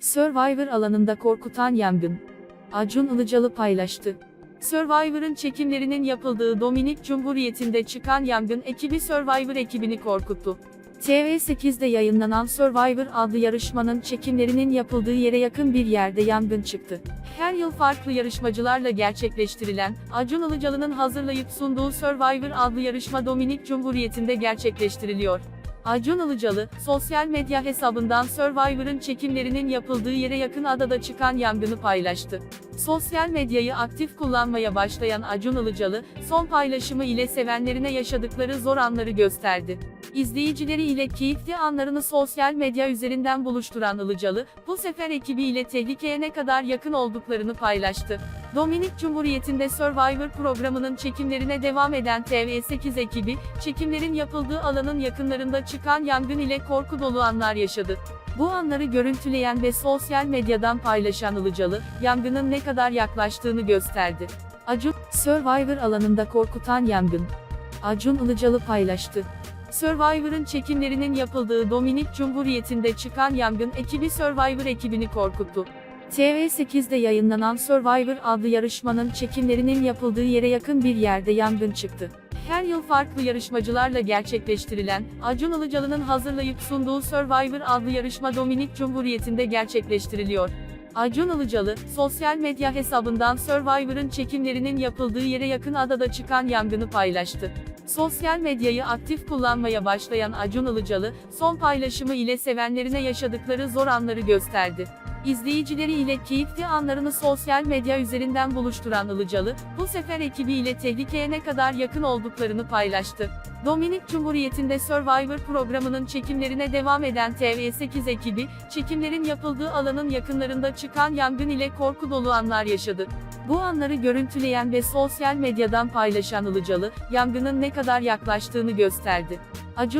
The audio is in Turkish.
Survivor alanında korkutan yangın. Acun Ilıcalı paylaştı. Survivor'ın çekimlerinin yapıldığı Dominik Cumhuriyeti'nde çıkan yangın ekibi Survivor ekibini korkuttu. TV8'de yayınlanan Survivor adlı yarışmanın çekimlerinin yapıldığı yere yakın bir yerde yangın çıktı. Her yıl farklı yarışmacılarla gerçekleştirilen, Acun Ilıcalı'nın hazırlayıp sunduğu Survivor adlı yarışma Dominik Cumhuriyeti'nde gerçekleştiriliyor. Acun Ilıcalı, sosyal medya hesabından Survivor'ın çekimlerinin yapıldığı yere yakın adada çıkan yangını paylaştı. Sosyal medyayı aktif kullanmaya başlayan Acun Ilıcalı, son paylaşımı ile sevenlerine yaşadıkları zor anları gösterdi. İzleyicileri ile keyifli anlarını sosyal medya üzerinden buluşturan Ilıcalı, bu sefer ekibiyle tehlikeye ne kadar yakın olduklarını paylaştı. Dominik Cumhuriyeti'nde Survivor programının çekimlerine devam eden TV8 ekibi, çekimlerin yapıldığı alanın yakınlarında çıkan yangın ile korku dolu anlar yaşadı. Bu anları görüntüleyen ve sosyal medyadan paylaşan Ilıcalı, yangının ne kadar yaklaştığını gösterdi. Acun, Survivor alanında korkutan yangın. Acun Ilıcalı paylaştı. Survivor'ın çekimlerinin yapıldığı Dominik Cumhuriyeti'nde çıkan yangın ekibi Survivor ekibini korkuttu. TV8'de yayınlanan Survivor adlı yarışmanın çekimlerinin yapıldığı yere yakın bir yerde yangın çıktı. Her yıl farklı yarışmacılarla gerçekleştirilen, Acun Ilıcalı'nın hazırlayıp sunduğu Survivor adlı yarışma Dominik Cumhuriyeti'nde gerçekleştiriliyor. Acun Ilıcalı, sosyal medya hesabından Survivor'ın çekimlerinin yapıldığı yere yakın adada çıkan yangını paylaştı. Sosyal medyayı aktif kullanmaya başlayan Acun Ilıcalı, son paylaşımı ile sevenlerine yaşadıkları zor anları gösterdi. İzleyicileri ile keyifli anlarını sosyal medya üzerinden buluşturan Ilıcalı, bu sefer ekibiyle tehlikeye ne kadar yakın olduklarını paylaştı. Dominik Cumhuriyeti'nde Survivor programının çekimlerine devam eden TV8 ekibi, çekimlerin yapıldığı alanın yakınlarında çıkan yangın ile korku dolu anlar yaşadı. Bu anları görüntüleyen ve sosyal medyadan paylaşan Ilıcalı, yangının ne kadar yaklaştığını gösterdi. Acun